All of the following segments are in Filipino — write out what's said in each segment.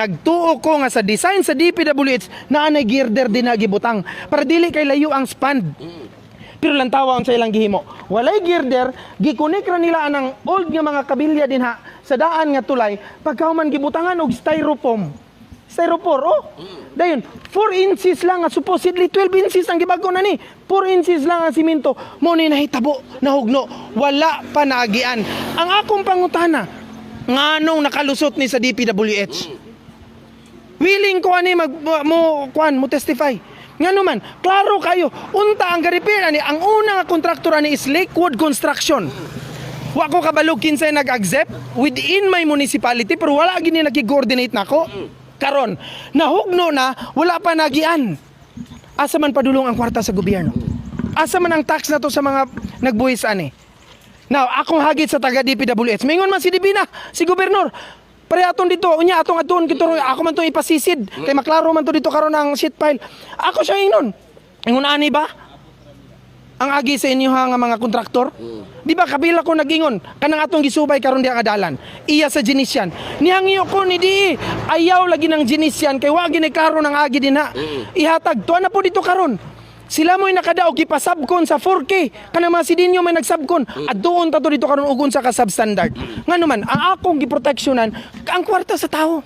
Nagtuo ko nga sa design sa DPWH na anay girder din na gibutang para dili kay layo ang span. Pero lang tawa sa ilang gihimo. Walay girder, gikunik ra nila anang old nga mga kabilya din ha sa daan nga tulay pagkauman gibutangan og styrofoam. Styropor, oh. Dayon, 4 inches lang, nga supposedly 12 inches ang gibago na ni. 4 inches lang ang simento. Mo ni nahitabo, nahugno. Wala pa naagian. Ang akong pangutana, nganong nakalusot ni sa DPWH? Willing ko ani mag mo kuan mo testify. Nga naman klaro kayo unta ang garipir ani ang una nga kontraktor ani is Lakewood Construction. Wa ko kabalog kinsay nag-accept? Within my municipality pero wala gini naki-coordinate nako. Karon nahugno na wala pa nagian. Asa man padulong ang kwarta sa gobyerno? Asa man ang tax na to sa mga nagbuhis ani? Now, akong hagit sa taga DPWH. Mingon man si Divina, si Gobernur. Pare aton dito, unya atong aton kito ako man to ipasisid. Kay maklaro man to dito karon ang sheet pile. Ako siya ingnon. Ingon ani ba? Ang agi sa inyo ha nga mga kontraktor? Di ba kabila ko nagingon kanang atong gisubay karon diha nga dalan. Iya sa Genesian. Nihangyo ko ni di ayaw lagi ng Genesian kay wa gini karon ang agi din ha. Ihatag to na po dito karon. Sila mo'y nakadaog gipasabkon sa 4K. Kanang mga sidinyo may nagsabkon. At doon tato dito karon ugon sa ka-substandard. Nga naman, ang akong giproteksyonan, ang kwarta sa tao.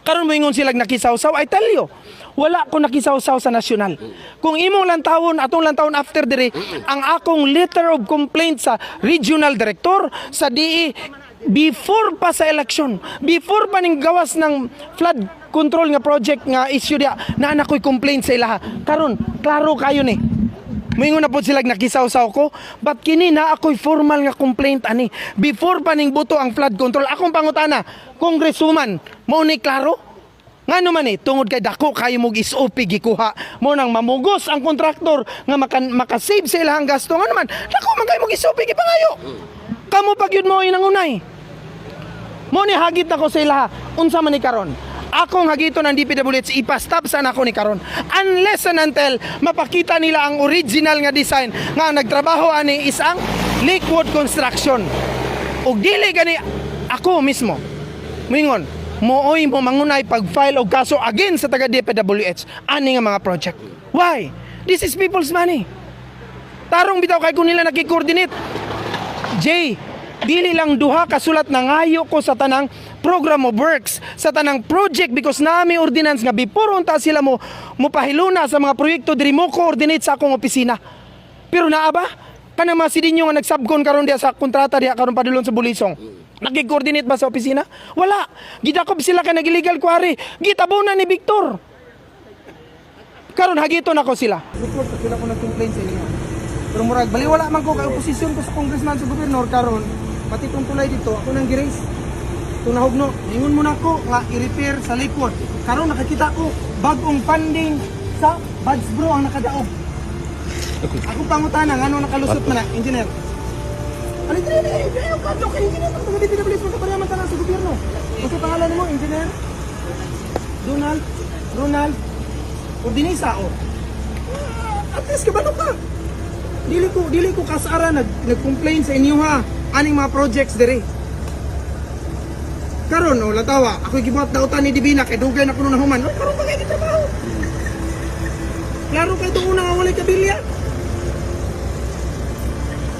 Karon mo ingon sila nakisawsaw, I tell you, wala ko nakisawsaw sa nasyonal. Kung imong lang taon, atong lang taon after dire, ang akong letter of complaint sa regional director, sa DE, before pa sa election, before pa ning gawas ng flood control nga project nga issue dia, na anak ko'y complaint sa ilaha. Karon, klaro kayo ni. Moingon na po sila nakisawsaw ko, but kini na ako'y formal nga complaint ani. Before pa ning buto ang flood control, akong pangutana, congresswoman, mo ni klaro? Nga naman eh, tungod kay dako kayo mong SOP gikuha mo nang mamugos ang kontraktor nga maka, makasave sa ilahang gasto. Nga naman, dako man kayo mong SOP gipangayo. Kamu pag yun mo inangunay. Mo ni hagit ako sa ilaha, unsa man ni karon. Akong hagito ng DPWH ipastop sa ako ni karon. Unless and until mapakita nila ang original nga design nga nagtrabaho ani is ang Lakewood Construction. Ug dili gani ako mismo. Mingon, mooy mo mangunay pag-file og kaso against sa taga DPWH ani nga mga project. Why? This is people's money. Tarong bitaw kay kung nila nakikoordinate. Jay, dili lang duha ka sulat na ngayo ko sa tanang program of works sa tanang project because nami ordinance nga before unta sila mo mupahiluna sa mga proyekto diri mo coordinate sa akong opisina. Pero naa ba? Kanang mga sidinyo nga nagsabkon karon diha sa kontrata diha karon padulong sa Bulisong. Nagki-coordinate ba sa opisina? Wala. Gidakob sila ka nag-illegal quarry. Gitabunan ni Victor. Karon hagito na ko sila. Report sila ko nag-complain sa inyo. Pero murag baliwala man ko kay oposisyon ko sa congressman sa gobernador karon pati tong tulay dito ako nang girace. Kung nahugno, ingon mo na ko nga i-repair sa likod. Karon nakakita ko bagong funding sa Buds Bro ang nakadaog. Ako pangutana ngano nakalusot man na engineer. Ano dire dire dire ka do kay engineer pag mga DPWS mo sa man sa gobyerno. Kasi pangalan mo engineer Donald Ronald Ordinisa o. At least kabalo ka. Dili ko dili ko kasara nag nag-complain sa inyo ha aning mga projects dire. Karon o latawa, ako gibuhat dautan ni Divina kay dugay na kuno na human. O karon pa kay trabaho. Klaro kay tuon nga walay kabilya.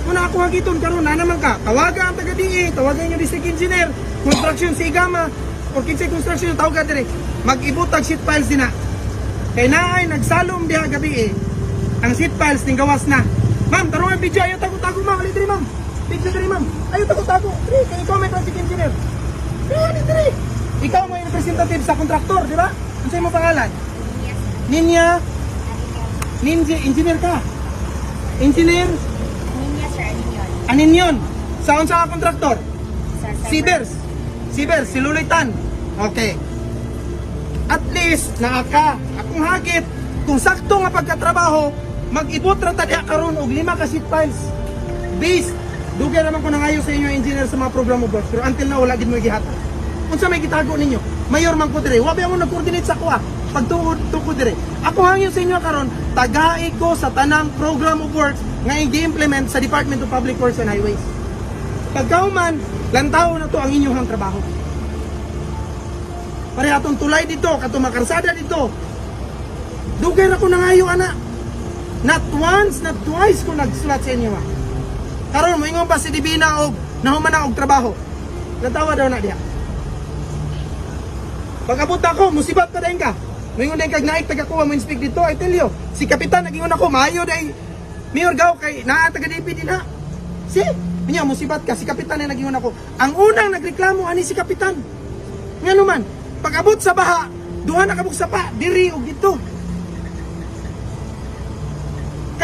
Muna ako hagiton karon na naman ka. Tawaga ang taga DE, tawagan yung district engineer, construction si Igama, o kinsay construction yung tawag dire. Mag-ibutag sheet piles din na. Kay naay nagsalom diha gabi eh. Ang sheet piles ning gawas na. Ma'am, tarong ang video ayo tago-tago ma'am, ali diri ma'am. Picture diri ma'am. Ayo tago-tago. Diri kay ikaw may project engineer. Diri diri. Ikaw may representative sa kontraktor, di ba? Unsay mo pangalan? Ninya Ninja engineer ka. Engineer Ninya, sir. Ano yun? anin yun? Saan sa kontraktor? Sa. Sibers. Sibers, si Lulitan. Okay. At least, naaka, akong hagit, kung sakto nga pagkatrabaho, mag-ibot ra tadya karon og lima ka sheet piles. Based, dugay naman ko nangayo sa inyo engineer sa mga program of work, pero until now, wala gid mo gihata. Unsa may gitago ninyo? Mayor man ko dire, wa ba mo nag-coordinate sa kuha? Pagtuod tuko dire. Ako hangyo sa inyo karon, tagai ko sa tanang program of works nga i-implement sa Department of Public Works and Highways. Pagkauman, lantaw na to ang inyong trabaho. Pare atong tulay dito, kato makarsada dito. Dugay ra ko nangayo ana. Not once, not twice ko nagsulat sa inyo. ah. Karon mo ingon pa si Divina og nahuman na og trabaho. Natawa daw na diya. Pagabot ako, musibat pa dayon ka. Moingon din kag naik taga kuha mo inspect dito, I tell you. Si kapitan nagingon ako, maayo day. Mayor gaw kay naa taga DP din ha. Si, niya musibat ka, si kapitan na nagingon ako. Ang unang nagreklamo ani si kapitan. Ngano man, pagabot sa baha, duha na sa pa, diri og dito.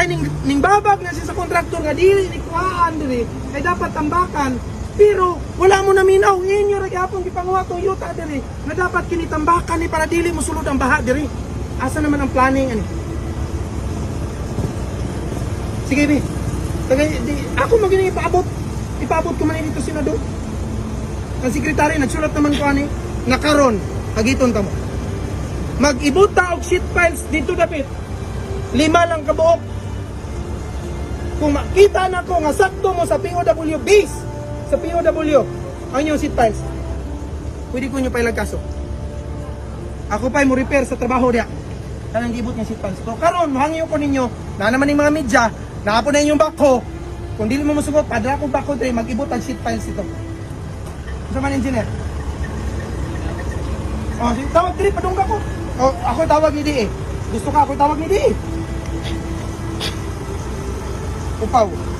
Kay ning, ning babag na siya sa kontraktor nga dili ni kuhaan diri, kay dapat tambakan. Pero wala mo na minaw, inyo ra gyapon gipanguha tong yuta diri. Nga dapat kini tambakan ni para dili mo sulod ang baha diri. Asa naman ang planning ani? Sige, bi. Tagay, di, ako magini ipaabot. Ipaabot ko man dito senador. Ang sekretary nagsulat naman ko ani nakaron hagiton ta mo. Mag-ibot ta og sheet files dito dapit. Lima lang kabuok. Kung makita na ko nga sakto mo sa POW base sa POW ang inyong sheet files. Pwede ko nyo pailag kaso. Ako pa mo repair sa trabaho diya. Kanang gibot nga sheet files. So karon hangyo ko ninyo na naman yung mga media, naapon na inyong bako. Kung dili mo musugot, padra ko bako dre mag-ibot ang sheet files ito. Sa man engineer. Oh, tawag diri padungga ko. Oh, ako tawag ni Di eh. Gusto ka ako tawag ni Di eh. Upaw.